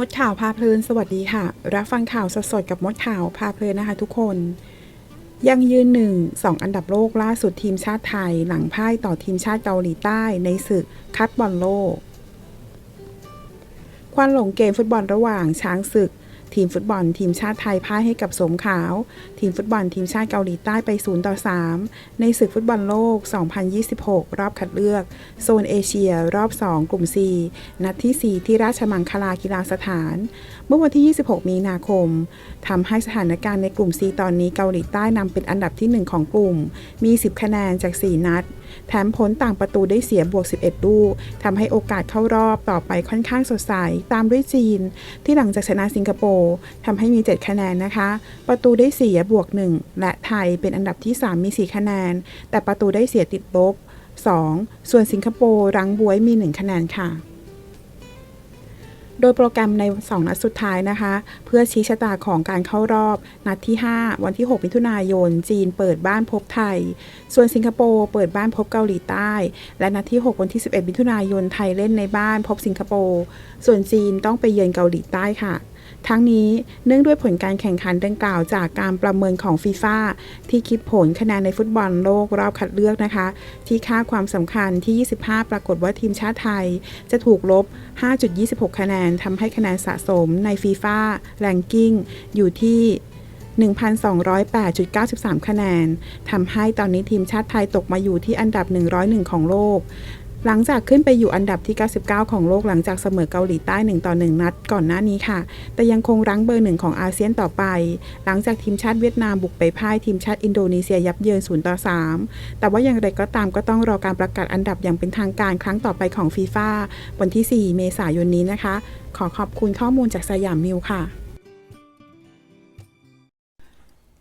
มดข่าวพาเพลินสวัสดีค่ะ รับฟังข่าวสดๆกับมดข่าวพาเพลินนะคะทุกคน ยังยืนหนึ่งสองอันดับโลกล่าสุดทีมชาติไทย หลังพ่ายต่อทีมชาติเกาหลีใต้ในศึกคัดบอลโลก ควันหลงเกมฟุตบอลระหว่างช้างศึก ทีมฟุตบอลทีมชาติไทยพ่ายให้กับสมขาว ทีมฟุตบอลทีมชาติเกาหลีใต้ไป0ต่อ3ในศึกฟุตบอลโลก 2026 รอบคัดเลือก โซนเอเชีย รอบ 2 กลุ่ม C นัดที่ 4 ที่ราชมังคลากีฬาสถาน เมื่อวันที่ 26 มีนาคมทำให้สถานการณ์ในกลุ่ม C ตอนนี้เกาหลีใต้นำเป็นอันดับที่ 1 ของกลุ่ม มี 10 คะแนนจาก 4 นัด แถมผลต่างประตูได้เสียบวก 11 ลูกทำให้โอกาสเข้ารอบต่อไปค่อนข้างสดใส ตามด้วยจีน ที่หลังจากชนะสิงคโปร์ทำให้มี 7 คะแนนนะคะ ประตูได้เสียบวก 1 และไทยเป็นอันดับที่ 3 มี 4 คะแนน แต่ประตูได้เสียติดลบ 2 ส่วนสิงคโปร์รังบวยมี 1 คะแนนค่ะ โดยโปรแกรมใน 2 นัดสุดท้ายนะคะ เพื่อชี้ชะตาของการเข้ารอบ นัดที่ 5 วันที่ 6 มิถุนายน จีนเปิดบ้านพบไทย ส่วนสิงคโปร์เปิดบ้านพบเกาหลีใต้ และนัดที่ 6 วันที่ 11 มิถุนายนไทยเล่นในบ้านพบสิงคโปร์ส่วนจีนต้องไปเยือนเกาหลีใต้ค่ะ ทั้งนี้เนื่องด้วยผลการแข่งขันดังกล่าวจากการประเมินของฟีฟ่าที่คิดผลคะแนนในฟุตบอลโลกรอบคัดเลือกนะคะ ที่ค่าความสำคัญที่ 25 ปรากฏว่าทีมชาติไทย จะถูกลบ 5.26 คะแนนทำให้คะแนนสะสมในฟีฟ่าแรงกิ้งอยู่ที่1,208.93 คะแนน ทำให้ตอนนี้ทีมชาติไทยตกมาอยู่ที่อันดับ 101 ของโลก หลังจากขึ้นไปอยู่อันดับที่ 99 ของโลกหลังจากเสมอเกาหลีใต้ 1 ต่อ 1 นัดก่อนหน้านี้ค่ะ แต่ยังคงรั้งเบอร์หนึ่งของอาเซียนต่อไป หลังจากทีมชาติเวียดนามบุกไปพ่ายทีมชาติอินโดนีเซียยับเยิน 0 ต่อ 3 แต่ว่าอย่างไรก็ตามก็ต้องรอการประกาศอันดับอย่างเป็นทางการครั้งต่อไปของฟีฟ่าวันที่ 4 เมษายนนี้นะคะ ขอขอบคุณข้อมูลจากสยามมิวค่ะ